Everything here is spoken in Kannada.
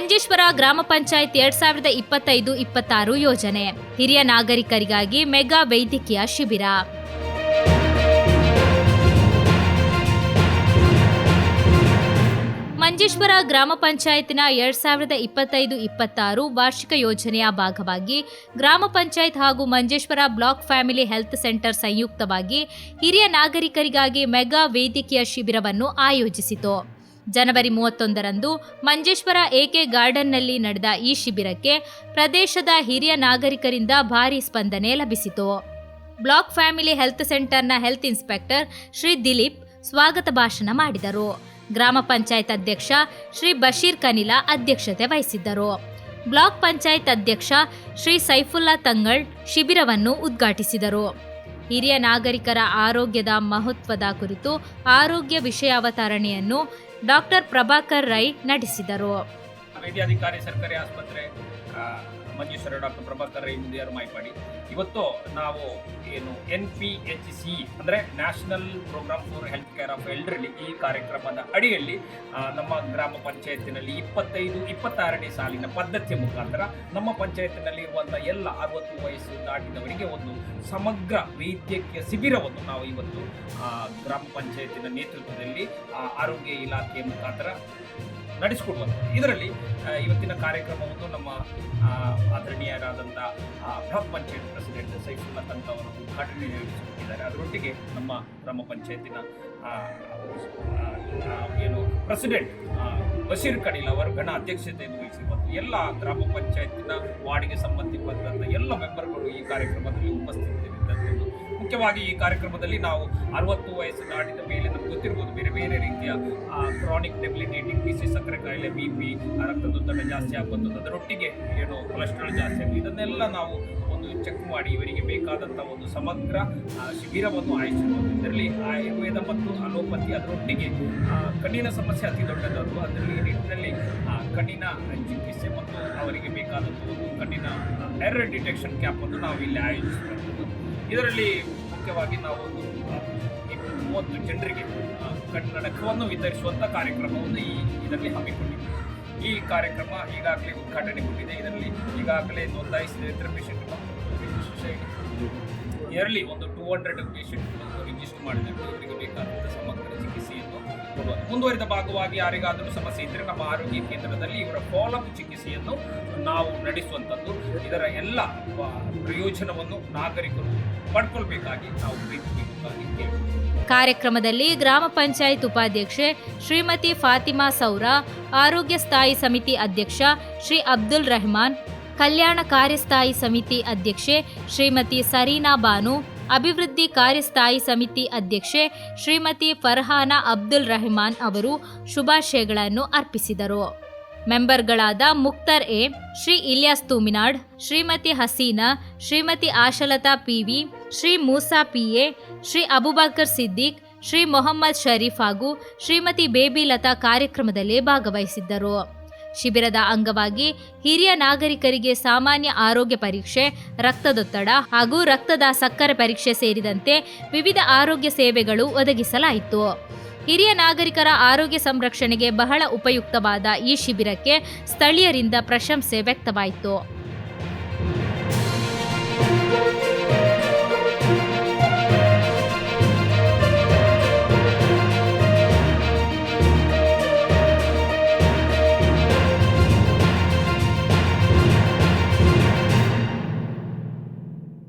ಮಂಜೇಶ್ವರ ಗ್ರಾಮ ಪಂಚಾಯತ್ ಎರಡ್ ಸಾವಿರದ ಇಪ್ಪತ್ತೈದು ಇಪ್ಪತ್ತಾರು ಯೋಜನೆ. ಹಿರಿಯ ನಾಗರಿಕರಿಗಾಗಿ ಮೆಗಾ ವೈದ್ಯಕೀಯ ಶಿಬಿರ. ಮಂಜೇಶ್ವರ ಗ್ರಾಮ ಪಂಚಾಯತ್ನ ಎರಡ್ ಸಾವಿರದ ಇಪ್ಪತ್ತೈದು ಇಪ್ಪತ್ತಾರು ವಾರ್ಷಿಕ ಯೋಜನೆಯ ಭಾಗವಾಗಿ ಗ್ರಾಮ ಪಂಚಾಯತ್ ಹಾಗೂ Manjeshwar block family health centre ಸಂಯುಕ್ತವಾಗಿ ಹಿರಿಯ ನಾಗರಿಕರಿಗಾಗಿ ಮೆಗಾ ವೈದ್ಯಕೀಯ ಶಿಬಿರವನ್ನು ಆಯೋಜಿಸಿತು. ಜನವರಿ ಮೂವತ್ತೊಂದರಂದು ಮಂಜೇಶ್ವರ ಎಕೆ ಗಾರ್ಡನ್ನಲ್ಲಿ ನಡೆದ ಈ ಶಿಬಿರಕ್ಕೆ ಪ್ರದೇಶದ ಹಿರಿಯ ನಾಗರಿಕರಿಂದ ಭಾರಿ ಸ್ಪಂದನೆ ಲಭಿಸಿತು. ಬ್ಲಾಕ್ ಫ್ಯಾಮಿಲಿ ಹೆಲ್ತ್ ಸೆಂಟರ್ನ ಹೆಲ್ತ್ ಇನ್ಸ್ಪೆಕ್ಟರ್ ಶ್ರೀ ದಿಲೀಪ್ ಸ್ವಾಗತ ಭಾಷಣ ಮಾಡಿದರು. ಗ್ರಾಮ ಪಂಚಾಯತ್ ಅಧ್ಯಕ್ಷ ಶ್ರೀ ಬಶೀರ್ ಕನಿಲಾ ಅಧ್ಯಕ್ಷತೆ ವಹಿಸಿದ್ದರು. ಬ್ಲಾಕ್ ಪಂಚಾಯತ್ ಅಧ್ಯಕ್ಷ ಶ್ರೀ ಸೈಫುಲ್ಲಾ ತಂಗಳ್ ಶಿಬಿರವನ್ನು ಉದ್ಘಾಟಿಸಿದರು. ಹಿರಿಯ ನಾಗರಿಕರ ಆರೋಗ್ಯದ ಮಹತ್ವದ ಕುರಿತು ಆರೋಗ್ಯ ವಿಷಯಾವತರಣೆಯನ್ನು ಡಾಕ್ಟರ್ ಪ್ರಭಾಕರ್ ರೈ ನಡೆಸಿದರು. ಸರ್ಕಾರಿ ಆಸ್ಪತ್ರೆ ಮಂಜೇಶ್ವರ ಡಾಕ್ಟರ್ ಪ್ರಭಾಕರ್ ರೈ ಮುಂದಿಯವರು ಮಾಹಿತಿ ಇವತ್ತು ನಾವು ಏನು ಎನ್ ಪಿ ಎಚ್ ಸಿ ಅಂದರೆ national programme for health care of ಎಲ್ಡ್ರಲ್ಲಿ ಈ ಕಾರ್ಯಕ್ರಮದ ಅಡಿಯಲ್ಲಿ ನಮ್ಮ ಗ್ರಾಮ ಪಂಚಾಯತಿನಲ್ಲಿ ಇಪ್ಪತ್ತೈದು, ಇಪ್ಪತ್ತಾರನೇ ಸಾಲಿನ ಪದ್ಧತಿಯ ಮುಖಾಂತರ ನಮ್ಮ ಪಂಚಾಯತಿನಲ್ಲಿ ಇರುವಂಥ ಎಲ್ಲ ಅರವತ್ತು ವಯಸ್ಸು ದಾಟಿದವರಿಗೆ ಒಂದು ಸಮಗ್ರ ವೈದ್ಯಕೀಯ ಶಿಬಿರವನ್ನು ನಾವು ಇವತ್ತು ಗ್ರಾಮ ಪಂಚಾಯತಿನ ನೇತೃತ್ವದಲ್ಲಿ ಆರೋಗ್ಯ ಇಲಾಖೆಯ ಮುಖಾಂತರ ನಡೆಸಿಕೊಡುವಂಥ ಇದರಲ್ಲಿ ಇವತ್ತಿನ ಕಾರ್ಯಕ್ರಮವನ್ನು ನಮ್ಮ ಆ, ಆದರಣೀಯರಾದಂಥ ಆ, ಬ್ಲಾಕ್ ಪಂಚಾಯತ್ ಪ್ರೆಸಿಡೆಂಟ್ ಸೈಫುಲ್ಲಾ ತಂತ ಅವರು ಉದ್ಘಾಟನೆ ನೆರವೇರಿಸಿಕೊಟ್ಟಿದ್ದಾರೆ ಅದರೊಟ್ಟಿಗೆ ನಮ್ಮ ಗ್ರಾಮ ಪಂಚಾಯತಿನ ಏನು ಪ್ರೆಸಿಡೆಂಟ್ ಬಶೀರ್ ಕಡೀಲ್ ಅವರು ಘನ ಅಧ್ಯಕ್ಷತೆಯನ್ನು ವಹಿಸಿ ಮತ್ತು ಎಲ್ಲ ಗ್ರಾಮ ಪಂಚಾಯತಿನ ವಾರ್ಡ್ಗೆ ಸಂಬಂಧಪಟ್ಟಂಥ ಎಲ್ಲ ಮೆಂಬರ್ಗಳು ಈ ಕಾರ್ಯಕ್ರಮದಲ್ಲಿ ಉಪಸ್ಥಿತರಿದ್ದಂಥದ್ದು ಮುಖ್ಯವಾಗಿ ಈ ಕಾರ್ಯಕ್ರಮದಲ್ಲಿ ನಾವು ಅರವತ್ತು ವಯಸ್ಸು ದಾಟಿದ ಮೇಲೆ ನಮ್ಗೆ ಗೊತ್ತಿರ್ಬೋದು ಬೇರೆ ಬೇರೆ ರೀತಿಯ ಕ್ರಾನಿಕ್ ಡೆಬಿಲಿಟೇಟಿಂಗ್ ಸಿ ಸಕ್ಕರೆ ಕಾಯಿಲೆ ಬಿ ಪಿ ರಕ್ತದೊತ್ತಡ ಜಾಸ್ತಿ ಆಗುವಂಥದ್ದು ಅದರೊಟ್ಟಿಗೆ ಏನು ಕೊಲೆಸ್ಟ್ರಾಲ್ ಜಾಸ್ತಿ ಆಗಿ ಇದನ್ನೆಲ್ಲ ನಾವು ಒಂದು ಚೆಕ್ ಮಾಡಿ ಇವರಿಗೆ ಬೇಕಾದಂಥ ಒಂದು ಸಮಗ್ರ ಶಿಬಿರವನ್ನು ಆಯೋಜಿಸಿರುವುದು ಇದರಲ್ಲಿ ಆಯುರ್ವೇದ ಮತ್ತು ಅಲೋಪತಿ ಅದರೊಟ್ಟಿಗೆ ಕಣ್ಣಿನ ಸಮಸ್ಯೆ ಅತಿ ದೊಡ್ಡದಾದ್ರು ಅದರಲ್ಲಿ ಈ ನಿಟ್ಟಿನಲ್ಲಿ ಕಣ್ಣಿನ ಚಿಕಿತ್ಸೆ ಮತ್ತು ಅವರಿಗೆ ಬೇಕಾದಂಥ ಒಂದು ಕಣ್ಣಿನ ಎರರ್ ಡಿಟೆಕ್ಷನ್ ಕ್ಯಾಂಪನ್ನು ನಾವು ಇಲ್ಲಿ ಆಯೋಜಿಸಿರುವಂಥದ್ದು. ಇದರಲ್ಲಿ ಮುಖ್ಯವಾಗಿ ನಾವು ಮೂವತ್ತು ಜನರಿಗೆ ಕರ್ನಾಟಕವನ್ನು ಕನ್ನಡಕವನ್ನು ವಿತರಿಸುವಂಥ ಕಾರ್ಯಕ್ರಮವನ್ನು ಈ ಇದರಲ್ಲಿ ಹಮ್ಮಿಕೊಂಡಿದ್ದೇವೆ. ಈ ಕಾರ್ಯಕ್ರಮ ಈಗಾಗಲೇ ಉದ್ಘಾಟನೆಗೊಂಡಿದೆ ಇದರಲ್ಲಿ ಈಗಾಗಲೇ ನೋಂದಾಯಿಸಿದ ಇತರ ಪೇಷಂಟ್ ಇಯರ್ಲಿ ಒಂದು ಟೂ ಹಂಡ್ರೆಡ್ ಪೇಷಂಟ್ ರಿಜಿಸ್ಟರ್ ಮಾಡಿದ್ದೇವೆ ಇವರಿಗೆ ಬೇಕಾದಂಥ ಸಮಗ್ರ ಕೊಡುವ ಮುಂದುವರಿದ ಭಾಗವಾಗಿ ಯಾರಿಗಾದರೂ ಸಮಸ್ಯೆ ಇದ್ದರೆ ನಮ್ಮ ಆರೋಗ್ಯ ಕೇಂದ್ರದಲ್ಲಿ ಇವರ ಫಾಲೋಅಪ್ ಚಿಕಿತ್ಸೆಯನ್ನು ನಾವು ನಡೆಸುವಂಥದ್ದು. ಇದರ ಎಲ್ಲ ಪ್ರಯೋಜನವನ್ನು ನಾಗರಿಕರು ಪಡ್ಕೊಳ್ಬೇಕಾಗಿ ನಾವು ಕೇಳ್ತೀವಿ ಕಾರ್ಯಕ್ರಮದಲ್ಲಿ ಗ್ರಾಮ ಪಂಚಾಯತ್ ಉಪಾಧ್ಯಕ್ಷೆ ಶ್ರೀಮತಿ ಫಾತಿಮಾ ಸೌರ, ಆರೋಗ್ಯ ಸ್ಥಾಯಿ ಸಮಿತಿ ಅಧ್ಯಕ್ಷ ಶ್ರೀ ಅಬ್ದುಲ್ ರೆಹಮಾನ್, ಕಲ್ಯಾಣ ಕಾರ್ಯಸ್ಥಾಯಿ ಸಮಿತಿ ಅಧ್ಯಕ್ಷೆ ಶ್ರೀಮತಿ ಸರೀನಾ ಬಾನು ಅಭಿವೃದ್ಧಿ ಕಾರ್ಯಸ್ಥಾಯಿ ಸಮಿತಿ ಅಧ್ಯಕ್ಷೆ ಶ್ರೀಮತಿ ಫರ್ಹಾನಾ ಅಬ್ದುಲ್ ರಹಮಾನ್ ಅವರು ಶುಭಾಶಯಗಳನ್ನು ಅರ್ಪಿಸಿದರು. ಮೆಂಬರ್ಗಳಾದ Mukhtar A. Shri Ilyas Thoominad, Shrimati Haseena, Shrimati Ashalatha PV Shri Moosa PA Shri Abubakar Siddiq, Shri Mohammed Sharif ಹಾಗೂ ಶ್ರೀಮತಿ ಬೇಬಿ ಲತಾ ಕಾರ್ಯಕ್ರಮದಲ್ಲಿ ಭಾಗವಹಿಸಿದ್ದರು. ಶಿಬಿರದ ಅಂಗವಾಗಿ ಹಿರಿಯ ನಾಗರಿಕರಿಗೆ ಸಾಮಾನ್ಯ ಆರೋಗ್ಯ ಪರೀಕ್ಷೆ, ರಕ್ತದೊತ್ತಡ ಹಾಗೂ ರಕ್ತದ ಸಕ್ಕರೆ ಪರೀಕ್ಷೆ ಸೇರಿದಂತೆ ವಿವಿಧ ಆರೋಗ್ಯ ಸೇವೆಗಳು ಒದಗಿಸಲಾಯಿತು. ಹಿರಿಯ ನಾಗರಿಕರ ಆರೋಗ್ಯ ಸಂರಕ್ಷಣೆಗೆ ಬಹಳ ಉಪಯುಕ್ತವಾದ ಈ ಶಿಬಿರಕ್ಕೆ ಸ್ಥಳೀಯರಿಂದ ಪ್ರಶಂಸೆ ವ್ಯಕ್ತವಾಯಿತು.